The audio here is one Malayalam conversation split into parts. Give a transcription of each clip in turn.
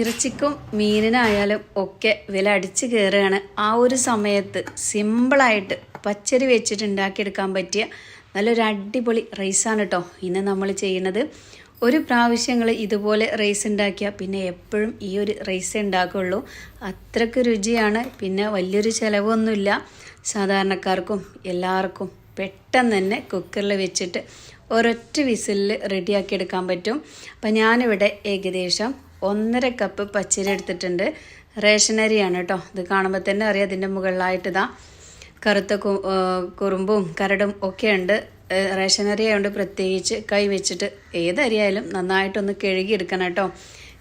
ഇറച്ചിക്കും മീനിനായാലും ഒക്കെ വില അടിച്ച് കയറുകയാണ് ആ ഒരു സമയത്ത് സിമ്പിളായിട്ട് പച്ചരി വെച്ചിട്ട് ഉണ്ടാക്കിയെടുക്കാൻ പറ്റിയ നല്ലൊരു അടിപൊളി റൈസാണ് കേട്ടോ ഇന്ന് നമ്മൾ ചെയ്യുന്നത്. ഒരു പ്രാവശ്യങ്ങൾ ഇതുപോലെ റൈസ് ഉണ്ടാക്കിയാൽ പിന്നെ എപ്പോഴും ഈ ഒരു റൈസ് ഉണ്ടാക്കുള്ളൂ അത്രയ്ക്ക് രുചിയാണ്. പിന്നെ വലിയൊരു ചിലവൊന്നുമില്ല. സാധാരണക്കാർക്കും എല്ലാവർക്കും പെട്ടെന്ന് തന്നെ കുക്കറിൽ വെച്ചിട്ട് ഒരൊറ്റ വിസിലിൽ റെഡിയാക്കി എടുക്കാൻ പറ്റും. അപ്പം ഞാനിവിടെ ഏകദേശം ഒന്നര കപ്പ് പച്ചരി എടുത്തിട്ടുണ്ട്. റേഷനരിയാണ് കേട്ടോ ഇത് കാണുമ്പോൾ തന്നെ അറിയാം അതിന്റെ മുകളിലായിട്ട് ഇതാ കറുത്ത കുറുമ്പും കരടും ഒക്കെ ഉണ്ട്. റേഷൻ ആയതുകൊണ്ട് പ്രത്യേകിച്ച് കൈ വെച്ചിട്ട് ഏത് അരിയായാലും നന്നായിട്ടൊന്ന് കഴുകി എടുക്കണം കേട്ടോ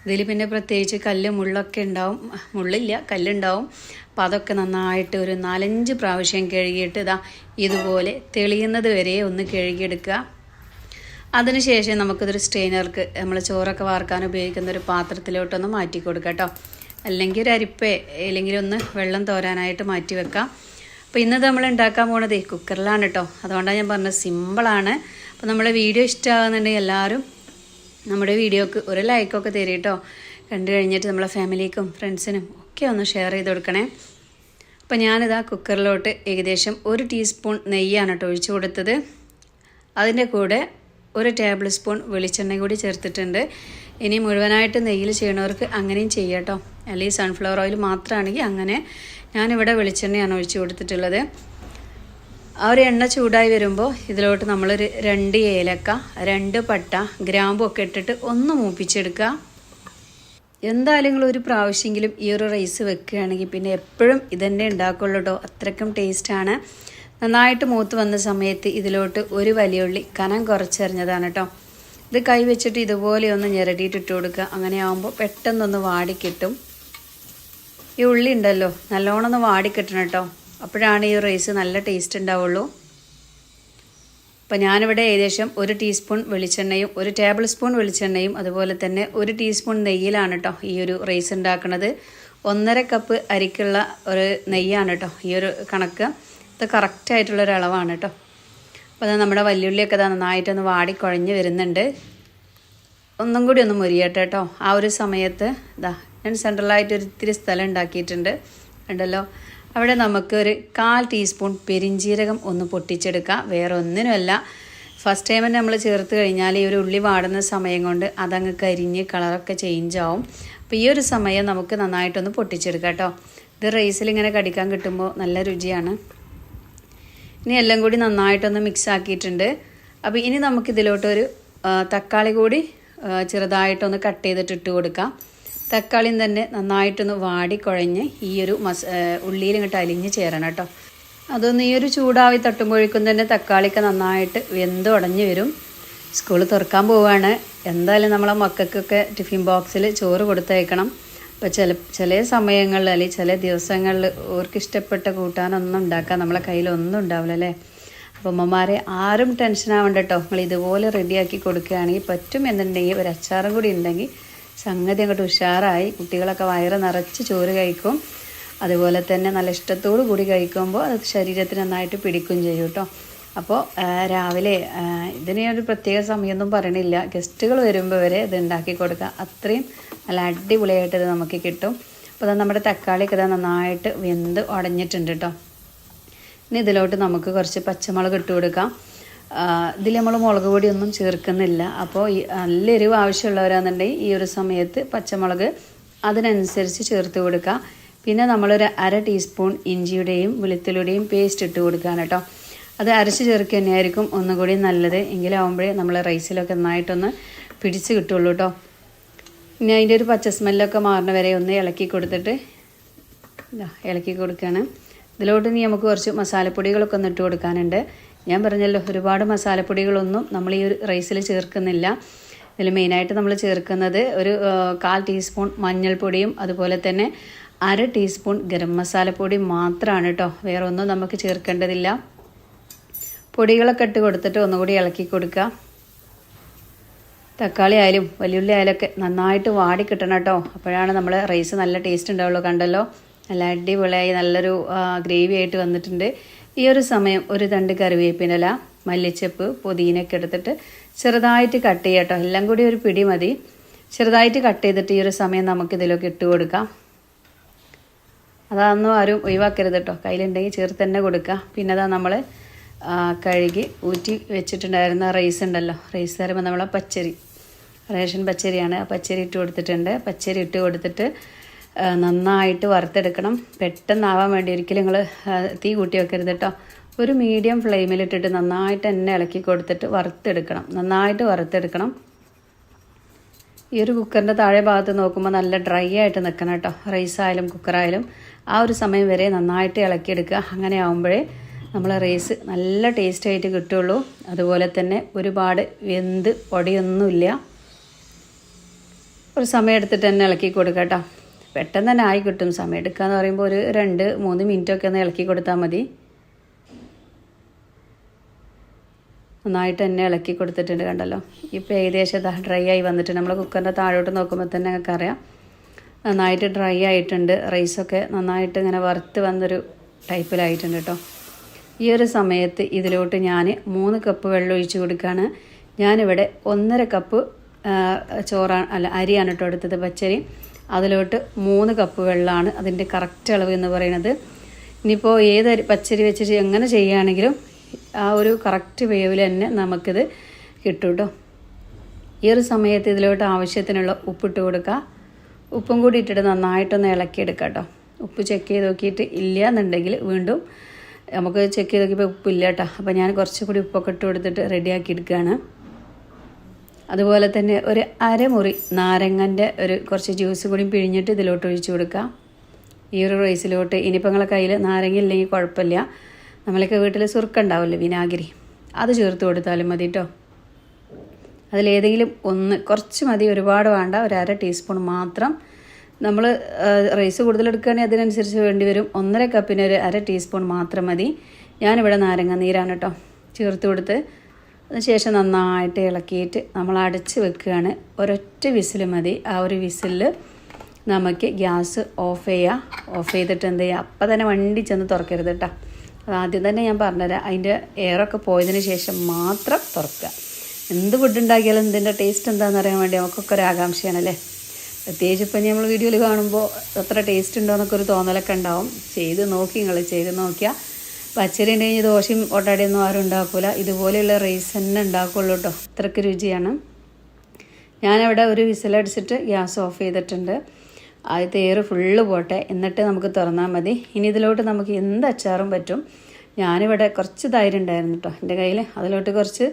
ഇതിൽ പിന്നെ പ്രത്യേകിച്ച് കല്ല് മുള്ളൊക്കെ ഉണ്ടാവും. മുള്ളില്ല കല്ലുണ്ടാവും. അപ്പം അതൊക്കെ നന്നായിട്ട് ഒരു നാലഞ്ച് പ്രാവശ്യം കഴുകിയിട്ട് ഇതാ ഇതുപോലെ തെളിയുന്നത് വരെ ഒന്ന് കഴുകിയെടുക്കുക. അതിനുശേഷം നമുക്കിതൊരു സ്ട്രെയിനർക്ക് നമ്മൾ ചോറൊക്കെ വാർക്കാൻ ഉപയോഗിക്കുന്ന ഒരു പാത്രത്തിലോട്ടൊന്ന് മാറ്റി കൊടുക്കുക കേട്ടോ. അല്ലെങ്കിൽ ഒരു അരിപ്പേ അല്ലെങ്കിൽ ഒന്ന് വെള്ളം തോരാനായിട്ട് മാറ്റി വെക്കാം. അപ്പോൾ ഇന്ന് നമ്മൾ ഉണ്ടാക്കാൻ പോണത് കുക്കറിലാണ് കേട്ടോ. അതുകൊണ്ടാണ് ഞാൻ പറഞ്ഞത് സിമ്പിളാണ് അപ്പോൾ നമ്മളെ വീഡിയോ ഇഷ്ടമാകുന്നുണ്ടെങ്കിൽ എല്ലാവരും നമ്മുടെ വീഡിയോക്ക് ഒരു ലൈക്കൊക്കെ തരും കേട്ടോ. കണ്ടു കഴിഞ്ഞിട്ട് നമ്മളെ ഫാമിലിക്കും ഫ്രണ്ട്സിനും ഒക്കെ ഒന്ന് ഷെയർ ചെയ്ത് കൊടുക്കണേ. അപ്പോൾ ഞാനിതാ കുക്കറിലോട്ട് ഏകദേശം ഒരു ടീസ്പൂൺ നെയ്യാണ് കേട്ടോ ഒഴിച്ചു കൊടുത്തത്. അതിന്റെ കൂടെ ഒരു ടേബിൾ സ്പൂൺ വെളിച്ചെണ്ണ കൂടി ചേർത്തിട്ടുണ്ട്. ഇനി മുഴുവനായിട്ട് നെയ്യിൽ ചെയ്യണവർക്ക് അങ്ങനെയും ചെയ്യാട്ടോ അല്ലെങ്കിൽ സൺഫ്ലവർ ഓയിൽ മാത്രമാണെങ്കിൽ അങ്ങനെ ഞാനിവിടെ വെളിച്ചെണ്ണയാണ് ഒഴിച്ചു കൊടുത്തിട്ടുള്ളത്. ആ ഒരു എണ്ണ ചൂടായി വരുമ്പോൾ ഇതിലോട്ട് നമ്മളൊരു രണ്ട് ഏലക്ക രണ്ട് പട്ട ഗ്രാമ്പൊക്കെ ഇട്ടിട്ട് ഒന്ന് മൂപ്പിച്ചെടുക്കുക. എന്തായാലും നിങ്ങൾ ഒരു പ്രാവശ്യമെങ്കിലും ഈ ഒരു റൈസ് വെക്കുകയാണെങ്കിൽ പിന്നെ എപ്പോഴും ഇതന്നെ ഉണ്ടാക്കുള്ളൂ കേട്ടോ അത്രയ്ക്കും ടേസ്റ്റാണ് നന്നായിട്ട് മൂത്ത് വന്ന സമയത്ത് ഇതിലോട്ട് ഒരു വലിയ ഉള്ളി കനം കുറച്ചെറിഞ്ഞതാണ് കേട്ടോ ഇത് കൈവച്ചിട്ട് ഇതുപോലെ ഒന്ന് ഞെരടിയിട്ട് ഇട്ട് കൊടുക്കുക. അങ്ങനെ ആകുമ്പോൾ പെട്ടെന്നൊന്ന് വാടിക്കിട്ടും. ഈ ഉള്ളി ഉണ്ടല്ലോ നല്ലോണം ഒന്ന് വാടിക്കിട്ടണം കേട്ടോ അപ്പോഴാണ് ഈ റൈസ് നല്ല ടേസ്റ്റ് ഉണ്ടാവുള്ളൂ. അപ്പോൾ ഞാനിവിടെ ഏകദേശം ഒരു ടീസ്പൂൺ വെളിച്ചെണ്ണയും ഒരു ടേബിൾ സ്പൂൺ വെളിച്ചെണ്ണയും അതുപോലെ തന്നെ ഒരു ടീസ്പൂൺ നെയ്യിലാണ് കേട്ടോ ഈ ഒരു റൈസ് ഉണ്ടാക്കുന്നത് ഒന്നര കപ്പ് അരിക്കുള്ള ഒരു നെയ്യാണ് കേട്ടോ ഈ ഒരു കണക്ക്. ഇത് കറക്റ്റായിട്ടുള്ളൊരു അളവാണ് കേട്ടോ. അപ്പോൾ അത് നമ്മുടെ വല്യുള്ളിയൊക്കെ ഇതാ നന്നായിട്ടൊന്ന് വാടിക്കുഴഞ്ഞ് വരുന്നുണ്ട്. ഒന്നും കൂടി ഒന്ന് മുരിയട്ടെ കേട്ടോ. ആ ഒരു സമയത്ത് ഇതാ ഞാൻ സെൻട്രലായിട്ട് ഒരു ഇത്തിരി സ്ഥലം ഉണ്ടാക്കിയിട്ടുണ്ട്. ഉണ്ടല്ലോ അവിടെ നമുക്ക് ഒരു കാൽ ടീസ്പൂൺ പെരിഞ്ജീരകം ഒന്ന് പൊട്ടിച്ചെടുക്കാം. വേറെ ഒന്നിനുമല്ല. ഫസ്റ്റ് ടൈം തന്നെ നമ്മൾ ചേർത്ത് കഴിഞ്ഞാൽ ഈ ഒരു ഉള്ളി വാടുന്ന സമയം കൊണ്ട് അതങ്ങ് കരിഞ്ഞ് കളറൊക്കെ ചേഞ്ച് ആവും. അപ്പോൾ ഈ ഒരു സമയം നമുക്ക് നന്നായിട്ടൊന്ന് പൊട്ടിച്ചെടുക്കാം കേട്ടോ. ഇത് റൈസിൽ ഇങ്ങനെ കടിക്കാൻ കിട്ടുമ്പോൾ നല്ല രുചിയാണ്. ഇനി എല്ലാം കൂടി നന്നായിട്ടൊന്ന് മിക്സ് ആക്കിയിട്ടുണ്ട്. അപ്പോൾ ഇനി നമുക്കിതിലോട്ടൊരു തക്കാളി കൂടി ചെറുതായിട്ടൊന്ന് കട്ട് ചെയ്തിട്ട് ഇട്ട് കൊടുക്കാം. തക്കാളിയും തന്നെ നന്നായിട്ടൊന്ന് വാടി കുഴഞ്ഞ് ഈ ഒരു മസ ഉള്ളിയിൽ ഇങ്ങോട്ട് അലിഞ്ഞ് ചേരണം കേട്ടോ. അതൊന്ന് ഈ ഒരു ചൂടാവി തട്ടുമ്പോഴേക്കും തന്നെ തക്കാളിക്ക് നന്നായിട്ട് വെന്ത് ഉടഞ്ഞ് വരും. സ്കൂൾ തുറക്കാൻ പോവുകയാണ് എന്തായാലും നമ്മളെ മക്കൾക്കൊക്കെ ടിഫിൻ ബോക്സിൽ ചോറ് കൊടുത്തയക്കണം. അപ്പോൾ ചില ചില സമയങ്ങളിൽ അല്ലെങ്കിൽ ചില ദിവസങ്ങളിൽ ഓർക്ക് ഇഷ്ടപ്പെട്ട കൂട്ടാനൊന്നും ഉണ്ടാക്കാൻ നമ്മളെ കയ്യിലൊന്നും ഉണ്ടാവില്ല അല്ലേ? അപ്പോൾ അമ്മമാരെ ആരും ടെൻഷൻ ആവണ്ട കേട്ടോ നിങ്ങൾ ഇതുപോലെ റെഡിയാക്കി കൊടുക്കുകയാണെങ്കിൽ പറ്റും എന്നുണ്ടെങ്കിൽ ഒരു അച്ചാറും കൂടി ഉണ്ടെങ്കിൽ സംഗതി അങ്ങോട്ട് ഉഷാറായി. കുട്ടികളൊക്കെ വയറ് നിറച്ച് ചോറ് കഴിക്കും. അതുപോലെ തന്നെ നല്ല ഇഷ്ടത്തോടു കൂടി കഴിക്കുമ്പോൾ അത് ശരീരത്തിന് നന്നായിട്ട് പിടിക്കും ചെയ്യും കേട്ടോ അപ്പോൾ രാവിലെ ഇതിന് ഒരു പ്രത്യേക സമയമൊന്നും പറയണില്ല. ഗസ്റ്റുകൾ വരുമ്പോൾ വരെ ഇത് ഉണ്ടാക്കി കൊടുക്കുക അത്രയും നല്ല അടിപൊളിയായിട്ട് ഇത് നമുക്ക് കിട്ടും. അപ്പോൾ അത് നമ്മുടെ തക്കാളിയൊക്കെ ഇത് നന്നായിട്ട് വെന്ത് ഉടഞ്ഞിട്ടുണ്ട് കേട്ടോ ഇനി ഇതിലോട്ട് നമുക്ക് കുറച്ച് പച്ചമുളക് ഇട്ട് കൊടുക്കാം. ഇതിൽ നമ്മൾ മുളക് പൊടിയൊന്നും ചേർക്കുന്നില്ല. അപ്പോൾ ഈ നല്ല എരിവ് ആവശ്യമുള്ളവരാണെന്നുണ്ടെങ്കിൽ ഈ ഒരു സമയത്ത് പച്ചമുളക് അതിനനുസരിച്ച് ചേർത്ത് കൊടുക്കുക പിന്നെ നമ്മളൊരു അര ടീസ്പൂൺ ഇഞ്ചിയുടെയും വെളുത്തുള്ളിയുടെയും പേസ്റ്റ് ഇട്ട് കൊടുക്കുകയാണ് കേട്ടോ അത് അരച്ച് ചേർക്കുക തന്നെയായിരിക്കും ഒന്നുകൂടി നല്ലത്. എങ്കിലാവുമ്പോഴേ നമ്മൾ റൈസിലൊക്കെ നന്നായിട്ടൊന്ന് പിടിച്ച് കിട്ടുള്ളൂ കേട്ടോ ഇനി അതിന്റെ ഒരു പച്ച സ്മെല്ലൊക്കെ മാറുന്ന വരെ ഒന്ന് ഇളക്കി കൊടുത്തിട്ട് ഇളക്കി കൊടുക്കുകയാണ് ഇതിലോട്ട് ഇനി നമുക്ക് കുറച്ച് മസാലപ്പൊടികളൊക്കെ ഒന്ന് ഇട്ട് കൊടുക്കാനുണ്ട്. ഞാൻ പറഞ്ഞല്ലോ ഒരുപാട് മസാലപ്പൊടികളൊന്നും നമ്മൾ ഈ ഒരു റൈസിൽ ചേർക്കുന്നില്ല. ഇതിൽ മെയിനായിട്ട് നമ്മൾ ചേർക്കുന്നത് ഒരു കാൽ ടീസ്പൂൺ മഞ്ഞൾപ്പൊടിയും അതുപോലെ തന്നെ അര ടീസ്പൂൺ ഗരം മസാലപ്പൊടി മാത്രമാണ് കേട്ടോ വേറെ ഒന്നും നമുക്ക് ചേർക്കേണ്ടതില്ല. പൊടികളൊക്കെ ഇട്ട് കൊടുത്തിട്ട് ഒന്നുകൂടി ഇളക്കി കൊടുക്കുക. തക്കാളി ആയാലും വലിയുള്ളി ആയാലൊക്കെ നന്നായിട്ട് വാടി കിട്ടണം കേട്ടോ. അപ്പോഴാണ് നമ്മൾ റൈസ് നല്ല ടേസ്റ്റ് ഉണ്ടാവുള്ളൂ കണ്ടല്ലോ. നല്ല അടിപൊളിയായി നല്ലൊരു ഗ്രേവി ആയിട്ട് വന്നിട്ടുണ്ട്. ഈ ഒരു സമയം ഒരു തണ്ട് കറിവേപ്പിനില മല്ലിച്ചപ്പ് പുതിനൊക്കെ എടുത്തിട്ട് ചെറുതായിട്ട് കട്ട് ചെയ്യാം കേട്ടോ. എല്ലാം കൂടി ഒരു പിടി മതി. ചെറുതായിട്ട് കട്ട് ചെയ്തിട്ട് ഈ ഒരു സമയം നമുക്ക് ഇതിലൊക്കെ ഇട്ട് കൊടുക്കാം. അതൊന്നും ആരും ഒഴിവാക്കരുത് കേട്ടോ. കയ്യിലുണ്ടെങ്കിൽ ചേർത്ത് തന്നെ കൊടുക്കുക. പിന്നെ അതാ നമ്മൾ കഴുകി ഊറ്റി വെച്ചിട്ടുണ്ടായിരുന്ന റൈസ് ഉണ്ടല്ലോ. റൈസ് തരുമ്പോൾ നമ്മളെ പച്ചരി. റേഷൻ പച്ചരിയാണ്. ആ പച്ചരി ഇട്ട് കൊടുത്തിട്ടുണ്ട്. പച്ചരി ഇട്ട് കൊടുത്തിട്ട് നന്നായിട്ട് വറുത്തെടുക്കണം. പെട്ടെന്നാവാൻ വേണ്ടി ഒരിക്കലും നിങ്ങൾ തീ കൂട്ടി വെക്കരുത് കേട്ടോ ഒരു മീഡിയം ഫ്ലെയിമിലിട്ടിട്ട് നന്നായിട്ട് തന്നെ ഇളക്കി കൊടുത്തിട്ട് വറുത്തെടുക്കണം. നന്നായിട്ട് വറുത്തെടുക്കണം. ഈ ഒരു കുക്കറിന്റെ താഴെ ഭാഗത്ത് നോക്കുമ്പോൾ നല്ല ഡ്രൈ ആയിട്ട് നിൽക്കണം കേട്ടോ റൈസായാലും കുക്കറായാലും ആ ഒരു സമയം വരെ നന്നായിട്ട് ഇളക്കിയെടുക്കുക. അങ്ങനെ ആകുമ്പോഴേ നമ്മൾ റൈസ് നല്ല ടേസ്റ്റ് ആയിട്ട് കിട്ടുള്ളൂ. അതുപോലെ തന്നെ ഒരുപാട് വെന്ത് പൊടിയൊന്നുമില്ല. ഒരു സമയം എടുത്തിട്ട് തന്നെ ഇളക്കി കൊടുക്കുക കേട്ടോ. പെട്ടെന്ന് തന്നെ ആയി കിട്ടും. സമയം എടുക്കുക എന്ന് പറയുമ്പോൾ ഒരു രണ്ട് മൂന്ന് മിനിറ്റൊക്കെ ഒന്ന് ഇളക്കി കൊടുത്താൽ മതി. നന്നായിട്ട് തന്നെ ഇളക്കി കൊടുത്തിട്ടുണ്ട് കണ്ടല്ലോ. ഇപ്പോൾ ഏകദേശം ഡ്രൈ ആയി വന്നിട്ട് നമ്മൾ കുക്കറിന്റെ താഴോട്ട് നോക്കുമ്പോൾ തന്നെ ഞങ്ങൾക്ക് അറിയാം. നന്നായിട്ട് ഡ്രൈ ആയിട്ടുണ്ട്. റൈസൊക്കെ നന്നായിട്ട് ഇങ്ങനെ വറുത്ത് വന്നൊരു ടൈപ്പിലായിട്ടുണ്ട് കേട്ടോ. ഈ ഒരു സമയത്ത് ഇതിലോട്ട് ഞാൻ മൂന്ന് കപ്പ് വെള്ളം ഒഴിച്ച് കൊടുക്കുകയാണ് ഞാനിവിടെ ഒന്നര കപ്പ് ചോറാണ് അല്ല അരിയാണ് കേട്ടോ എടുത്തത് പച്ചരി. അതിലോട്ട് മൂന്ന് കപ്പ് വെള്ളമാണ് അതിന്റെ കറക്റ്റ് അളവ് എന്ന് പറയുന്നത്. ഇനിയിപ്പോൾ ഏത് പച്ചരി വെച്ചിട്ട് എങ്ങനെ ചെയ്യുകയാണെങ്കിലും ആ ഒരു കറക്റ്റ് വേവിൽ തന്നെ നമുക്കിത് കിട്ടും കേട്ടോ. ഈ ഒരു സമയത്ത് ഇതിലോട്ട് ആവശ്യത്തിനുള്ള ഉപ്പിട്ട് കൊടുക്കുക ഉപ്പും കൂടി ഇട്ടിട്ട് നന്നായിട്ടൊന്ന് ഇളക്കിയെടുക്കാം കേട്ടോ. ഉപ്പ് ചെക്ക് ചെയ്ത് നോക്കിയിട്ട് ഇല്ല എന്നുണ്ടെങ്കിൽ വീണ്ടും നമുക്ക് ചെക്ക് ചെയ്ത് നോക്കിയപ്പോൾ ഉപ്പില്ല കേട്ടോ അപ്പോൾ ഞാൻ കുറച്ചുകൂടി ഉപ്പൊക്കെ ഇട്ട് കൊടുത്തിട്ട് റെഡിയാക്കി എടുക്കുകയാണ് അതുപോലെ തന്നെ ഒരു അരമുറി നാരങ്ങന്റെ ഒരു കുറച്ച് ജ്യൂസ് കൂടി പിഴിഞ്ഞിട്ട് ഇതിലോട്ട് ഒഴിച്ചു കൊടുക്കുക ഈ ഒരു റൈസിലോട്ട് ഇനിയിപ്പോൾ നിങ്ങളെ കയ്യിൽ നാരങ്ങ ഇല്ലെങ്കിൽ കുഴപ്പമില്ല. നമ്മളൊക്കെ വീട്ടിൽ സുർക്ക ഉണ്ടാവില്ലേ വിനാഗിരി. അത് ചേർത്ത് കൊടുത്താലും മതി കേട്ടോ അതിലേതെങ്കിലും ഒന്ന് കുറച്ച് മതി ഒരുപാട് വേണ്ട. ഒരു അര ടീസ്പൂൺ മാത്രം. നമ്മൾ റൈസ് കൂടുതൽ എടുക്കുകയാണെങ്കിൽ അതിനനുസരിച്ച് വേണ്ടി വരും. ഒന്നര കപ്പിന് ഒരു അര ടീസ്പൂൺ മാത്രം മതി. ഞാനിവിടെ നാരങ്ങ നീരാണ് കേട്ടോ ചേർത്ത് കൊടുത്ത്. അതിനുശേഷം നന്നായിട്ട് ഇളക്കിയിട്ട് നമ്മൾ അടച്ച് വെക്കുകയാണ്. ഒരൊറ്റ വിസിൽ മതി. ആ ഒരു വിസിലിൽ നമുക്ക് ഗ്യാസ് ഓഫ് ചെയ്യുക. ഓഫ് ചെയ്തിട്ട് എന്ത് ചെയ്യുക? അപ്പം തന്നെ വണ്ടി ചെന്ന് തുറക്കരുത് കേട്ടോ. ആദ്യം തന്നെ ഞാൻ പറഞ്ഞുതരാം. അതിന്റെ എയറൊക്കെ പോയതിന് ശേഷം മാത്രം തുറക്കുക. എന്ത് ഫുഡ് ഉണ്ടാക്കിയാലും ഇതിന്റെ ടേസ്റ്റ് എന്താണെന്ന് അറിയാൻ വേണ്ടി നമുക്കൊക്കെ ഒരു ആകാംക്ഷയാണല്ലേ? പ്രത്യേകിച്ച് ഇപ്പം നമ്മൾ വീഡിയോയിൽ കാണുമ്പോൾ എത്ര ടേസ്റ്റ് ഉണ്ടോ എന്നൊക്കെ ഒരു തോന്നലൊക്കെ ഉണ്ടാവും. ചെയ്ത് നോക്കി നിങ്ങൾ ചെയ്ത് നോക്കിയാൽ പച്ചരി ഉണ്ടെങ്കിൽ ദോശയും ഒട്ടാടിയൊന്നും ആരും ഉണ്ടാക്കൂല. ഇതുപോലെയുള്ള റൈസ് തന്നെ ഉണ്ടാക്കുള്ളൂ കേട്ടോ അത്രയ്ക്ക് രുചിയാണ്. ഞാനവിടെ ഒരു വിസിലടിച്ചിട്ട് ഗ്യാസ് ഓഫ് ചെയ്തിട്ടുണ്ട്. ആദ്യത്തെ എയർ ഫുള്ള് പോട്ടെ. എന്നിട്ട് നമുക്ക് തുറന്നാൽ മതി. ഇനി ഇതിലോട്ട് നമുക്ക് എന്ത് അച്ചാറും പറ്റും? ഞാനിവിടെ കുറച്ച് തൈര് ഉണ്ടായിരുന്നു കേട്ടോ എന്റെ കയ്യിൽ അതിലോട്ട് കുറച്ച്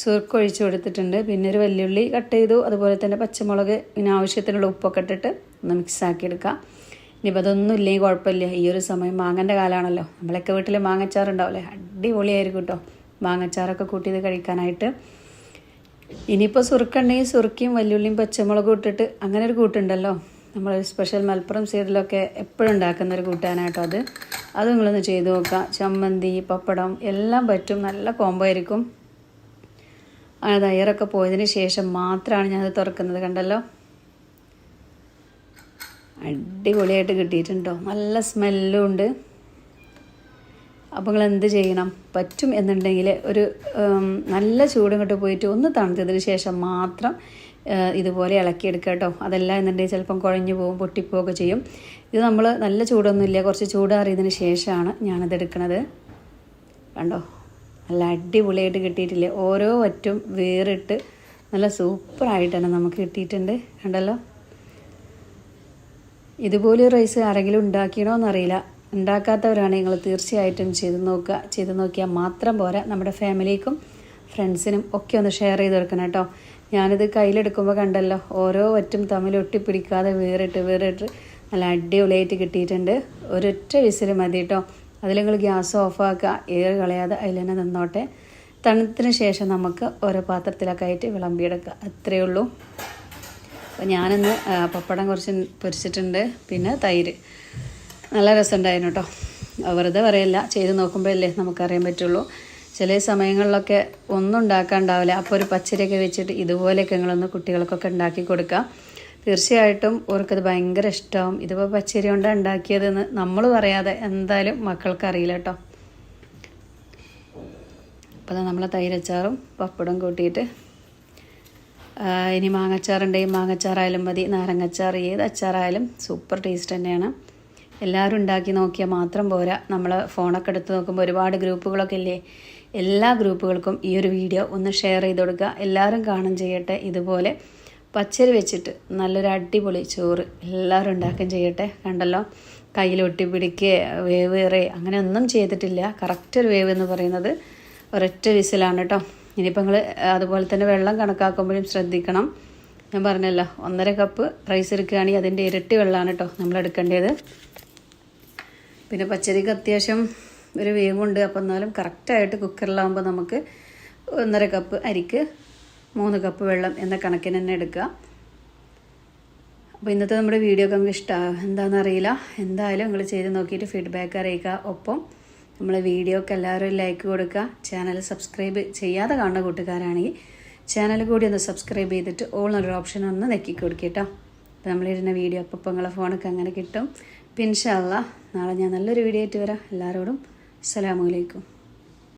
സുർക്ക് ഒഴിച്ച് കൊടുത്തിട്ടുണ്ട്. പിന്നെ ഒരു വെല്ലുള്ളി കട്ട് ചെയ്തു. അതുപോലെ തന്നെ പച്ചമുളക് പിന്നെ ആവശ്യത്തിനുള്ള ഉപ്പൊക്കെ ഇട്ടിട്ട് ഒന്ന് മിക്സ് ആക്കി എടുക്കാം. ഇനിയിപ്പോൾ അതൊന്നും ഇല്ലെങ്കിൽ കുഴപ്പമില്ല. ഈ ഒരു സമയം മാങ്ങന്റെ കാലമാണല്ലോ നമ്മളൊക്കെ വീട്ടിൽ മാങ്ങച്ചാറുണ്ടാവില്ലേ അടിപൊളിയായിരിക്കും കേട്ടോ മാങ്ങച്ചാറൊക്കെ കൂട്ടിയത് കഴിക്കാനായിട്ട്. ഇനിയിപ്പോൾ സുറുക്കുണ്ടെങ്കിൽ സുറുക്കിയും വല്യുള്ളിയും പച്ചമുളകും ഇട്ടിട്ട് അങ്ങനെ ഒരു കൂട്ടുണ്ടല്ലോ. നമ്മൾ സ്പെഷ്യൽ മലപ്പുറം സൈഡിലൊക്കെ എപ്പോഴും ഉണ്ടാക്കുന്ന ഒരു കൂട്ടാനായിട്ടോ അത്. അത് നിങ്ങളൊന്ന് ചെയ്ത് നോക്കുക ചമ്മന്തി പപ്പടം എല്ലാം പറ്റും. നല്ല കോംബോ ആയിരിക്കും. അത് അയറൊക്കെ പോയതിന് ശേഷം മാത്രമാണ് ഞാനത് തുറക്കുന്നത് കണ്ടല്ലോ? അടിപൊളിയായിട്ട് കിട്ടിയിട്ടുണ്ടോ? നല്ല സ്മെല്ലും ഉണ്ട്. അപ്പോൾ നിങ്ങൾ എന്ത് ചെയ്യണം? പറ്റും എന്നുണ്ടെങ്കിൽ ഒരു നല്ല ചൂടും ഇങ്ങോട്ട് പോയിട്ട് ഒന്ന് തണുത്തതിന് ശേഷം മാത്രം ഇതുപോലെ ഇളക്കിയെടുക്കുക കേട്ടോ. അതല്ല എന്നുണ്ടെങ്കിൽ ചിലപ്പം കുഴഞ്ഞു പോകും പൊട്ടിപ്പോവുകയൊക്കെ ചെയ്യും. ഇത് നമ്മൾ നല്ല ചൂടൊന്നുമില്ല. കുറച്ച് ചൂടാറിയതിന് ശേഷമാണ് ഞാനത് എടുക്കുന്നത് കണ്ടോ? നല്ല അടിപൊളിയായിട്ട് കിട്ടിയിട്ടില്ലേ? ഓരോ വറ്റും വേറിട്ട് നല്ല സൂപ്പറായിട്ടാണ് നമുക്ക് കിട്ടിയിട്ടുണ്ട്. കണ്ടല്ലോ? ഇതുപോലെ റൈസ് ആരെങ്കിലും ഉണ്ടാക്കിയണോ എന്നറിയില്ല ഉണ്ടാക്കാത്തവരാണ് നിങ്ങൾ തീർച്ചയായിട്ടും ചെയ്ത് നോക്കുക. ചെയ്ത് നോക്കിയാൽ മാത്രം പോരാ. നമ്മുടെ ഫാമിലിക്കും ഫ്രണ്ട്സിനും ഒക്കെ ഒന്ന് ഷെയർ ചെയ്ത് കൊടുക്കണം കേട്ടോ. ഞാനിത് കയ്യിലെടുക്കുമ്പോൾ കണ്ടല്ലോ ഓരോ വറ്റും തമ്മിൽ ഒട്ടിപ്പിടിക്കാതെ വേറിട്ട് വേറിട്ട് നല്ല അടിപൊളിയായിട്ട് കിട്ടിയിട്ടുണ്ട്. ഒരൊറ്റ വിസിൽ മതി കേട്ടോ. അതിൽ നിങ്ങൾ ഗ്യാസ് ഓഫാക്കുക എയർ കളയാതെ അതിൽ തന്നെ നിന്നോട്ടെ. തണുത്തിന് ശേഷം നമുക്ക് ഓരോ പാത്രത്തിലൊക്കെ ആയിട്ട് വിളമ്പിയെടുക്കുക. അത്രയേ ഉള്ളൂ. അപ്പോൾ ഞാനിന്ന് പപ്പടം കുറച്ച് പൊരിച്ചിട്ടുണ്ട്. പിന്നെ തൈര്. നല്ല രസമുണ്ടായിരുന്നു കേട്ടോ. വെറുതെ പറയല്ല. ചെയ്ത് നോക്കുമ്പോഴല്ലേ നമുക്കറിയാൻ പറ്റുള്ളൂ. ചില സമയങ്ങളിലൊക്കെ ഒന്നും ഉണ്ടാക്കാണ്ടാവില്ല അപ്പോൾ ഒരു പച്ചരിയൊക്കെ വെച്ചിട്ട് ഇതുപോലെയൊക്കെ നിങ്ങളൊന്ന് കുട്ടികൾക്കൊക്കെ ഉണ്ടാക്കി കൊടുക്കുക. തീർച്ചയായിട്ടും ഓർക്കത് ഭയങ്കര ഇഷ്ടമാവും ഇതിപ്പോൾ പച്ചരി കൊണ്ടാണ് ഉണ്ടാക്കിയതെന്ന് നമ്മൾ പറയാതെ എന്തായാലും മക്കൾക്ക് അറിയില്ല കേട്ടോ അപ്പോൾ നമ്മൾ തൈരച്ചാറും പപ്പടം കൂട്ടിയിട്ട് ഇനി മാങ്ങച്ചാറുണ്ടെങ്കിൽ മാങ്ങച്ചാറായാലും മതി നാരങ്ങച്ചാർ ഏത് അച്ചാറായാലും സൂപ്പർ ടേസ്റ്റ് തന്നെയാണ്. എല്ലാവരും ഉണ്ടാക്കി നോക്കിയാൽ മാത്രം പോരാ. നമ്മൾ ഫോണൊക്കെ എടുത്ത് നോക്കുമ്പോൾ ഒരുപാട് ഗ്രൂപ്പുകളൊക്കെ ഇല്ലേ? എല്ലാ ഗ്രൂപ്പുകൾക്കും ഈ ഒരു വീഡിയോ ഒന്ന് ഷെയർ ചെയ്ത് കൊടുക്കുക. എല്ലാവരും കാണും ചെയ്യട്ടെ. ഇതുപോലെ പച്ചരി വെച്ചിട്ട് നല്ലൊരു അടിപൊളി ചോറ് എല്ലാവരും ഉണ്ടാക്കുകയും ചെയ്യട്ടെ. കണ്ടല്ലോ? കയ്യിൽ ഒട്ടിപ്പിടിക്കുക വേവ് ഏറെ അങ്ങനെ ഒന്നും ചെയ്തിട്ടില്ല. കറക്റ്റ് ഒരു വേവ് എന്ന് പറയുന്നത് ഒരൊറ്റ വിസിലാണ് കേട്ടോ ഇനിയിപ്പോൾ നിങ്ങൾ അതുപോലെ തന്നെ വെള്ളം കണക്കാക്കുമ്പോഴും ശ്രദ്ധിക്കണം. ഞാൻ പറഞ്ഞല്ലോ ഒന്നര കപ്പ് റൈസ് എടുക്കുകയാണെങ്കിൽ അതിന്റെ ഇരട്ടി വെള്ളമാണ് കേട്ടോ നമ്മൾ എടുക്കേണ്ടത്. പിന്നെ പച്ചരിക്ക് അത്യാവശ്യം ഒരു വേവുണ്ട്. അപ്പോൾ എന്നാലും കറക്റ്റായിട്ട് കുക്കറിലാകുമ്പോൾ നമുക്ക് ഒന്നര കപ്പ് അരിക്ക് മൂന്ന് കപ്പ് വെള്ളം എന്ന കണക്കിന് തന്നെ എടുക്കുക. അപ്പോൾ ഇന്നത്തെ നമ്മുടെ വീഡിയോ ഒക്കെ നമുക്ക് ഇഷ്ടമാകും എന്താണെന്നറിയില്ല എന്തായാലും നിങ്ങൾ ചെയ്ത് നോക്കിയിട്ട് ഫീഡ്ബാക്ക് അറിയിക്കുക. ഒപ്പം നമ്മളെ വീഡിയോക്ക് എല്ലാവരും ലൈക്ക് കൊടുക്കുക. ചാനൽ സബ്സ്ക്രൈബ് ചെയ്യാതെ കാണുന്ന കൂട്ടുകാരാണെങ്കിൽ ചാനൽ കൂടി ഒന്ന് സബ്സ്ക്രൈബ് ചെയ്തിട്ട് ഓൾ എന്നൊരു ഓപ്ഷൻ ഒന്ന് നെക്കി കൊടുക്കുക കേട്ടോ. അപ്പോൾ നമ്മളിരുന്ന വീഡിയോ അപ്പോൾ ഇപ്പോൾ നിങ്ങളെ ഫോണൊക്കെ അങ്ങനെ കിട്ടും. അള്ളാ നാളെ ഞാൻ നല്ലൊരു വീഡിയോ ആയിട്ട് വരാം. എല്ലാവരോടും അസ്സലാമു അലൈക്കും.